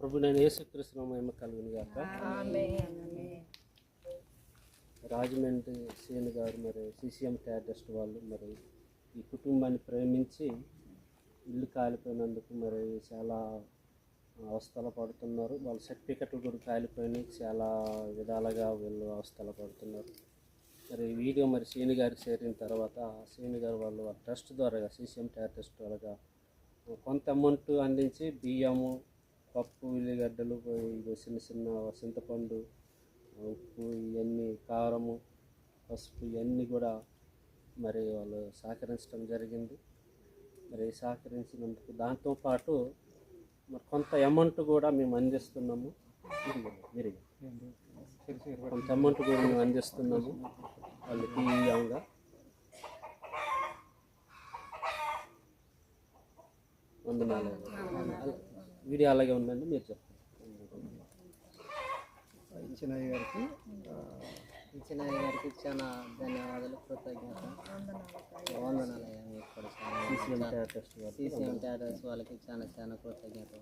ప్రభు నేను యేసుకృష్ణ మహిమ కలుగును గాక. రాజమండ్రి సీని గారు మరి సీసీఎం క్యాడస్ట్ వాళ్ళు మరి ఈ కుటుంబాన్ని ప్రేమించి ఇల్లు కాలిపోయినందుకు మరి చాలా అవస్థలు పడుతున్నారు. వాళ్ళ సర్టిఫికెట్లు కూడా కాలిపోయినాయి. చాలా విధాలుగా వీళ్ళు అవస్థలు పడుతున్నారు. మరి వీడియో మరి సీని గారికి చేరిన తర్వాత సీని గారు వాళ్ళు ట్రస్ట్ ద్వారా సీసీఎం టైర్ ట్రస్ట్ ద్వారా కొంత అమౌంట్ అందించి బియ్యము పప్పు ఉల్లిగడ్డలు చిన్న చిన్న చింతపండు ఉప్పు ఇవన్నీ కారము పసుపు ఇవన్నీ కూడా మరి వాళ్ళు సహకరించడం జరిగింది. మరి సహకరించినందుకు దాంతో పాటు మరి కొంత అమౌంట్ కూడా మేము అందిస్తున్నాము. మీరు కొంత అమౌంట్ కూడా మేము అందిస్తున్నాము వాళ్ళకి ఈ వంద వందనాలు. వీడియో అలాగే ఉందండి మీరు చెప్పండి. ఇచ్చిన గారికి ఇచ్చిన గారికి చాలా ధన్యవాదాలు కృతజ్ఞత. వందనాలు అయ్యా మీకు కూడా చాలా సీసీఎం టాటర్స్ వాళ్ళకి చాలా చాలా కృతజ్ఞత.